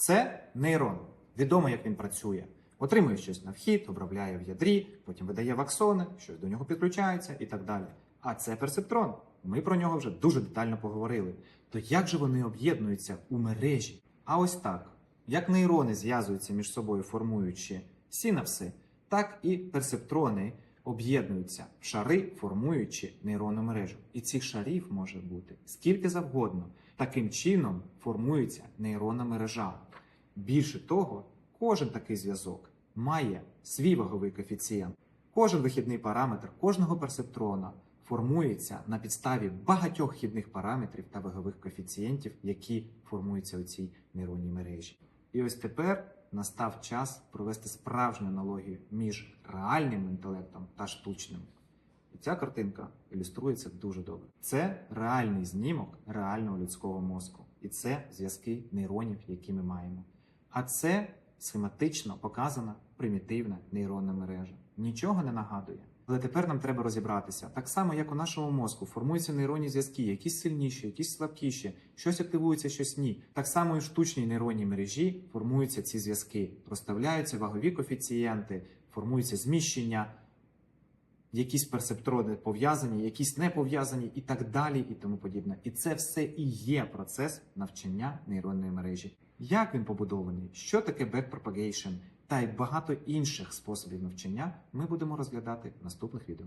Це нейрон. Відомо, як він працює. Отримує щось на вхід, обробляє в ядрі, потім видає в аксони, щось до нього підключається і так далі. А це персептрон. Ми про нього вже дуже детально поговорили. То як же вони об'єднуються у мережі? А ось так: як нейрони зв'язуються між собою, формуючи синапси, так і персептрони об'єднуються в шари, формуючи нейронну мережу. І цих шарів може бути скільки завгодно. Таким чином формується нейронна мережа. Більше того, кожен такий зв'язок має свій ваговий коефіцієнт. Кожен вихідний параметр кожного персептрона формується на підставі багатьох хідних параметрів та вагових коефіцієнтів, які формуються у цій нейронній мережі. І ось тепер настав час провести справжню аналогію між реальним інтелектом та штучним. І ця картинка ілюструє це дуже добре. Це реальний знімок реального людського мозку. І це зв'язки нейронів, які ми маємо. А це схематично показана примітивна нейронна мережа. Нічого не нагадує. Але тепер нам треба розібратися. Так само, як у нашому мозку формуються нейронні зв'язки, якісь сильніші, якісь слабкіші, щось активується, щось ні. Так само і в штучній нейронній мережі формуються ці зв'язки, розставляються вагові коефіцієнти, формуються зміщення, якісь персептрони пов'язані, якісь не пов'язані, і так далі, і тому подібне. І це все і є процес навчання нейронної мережі. Як він побудований, що таке backpropagation та й багато інших способів навчання ми будемо розглядати в наступних відео.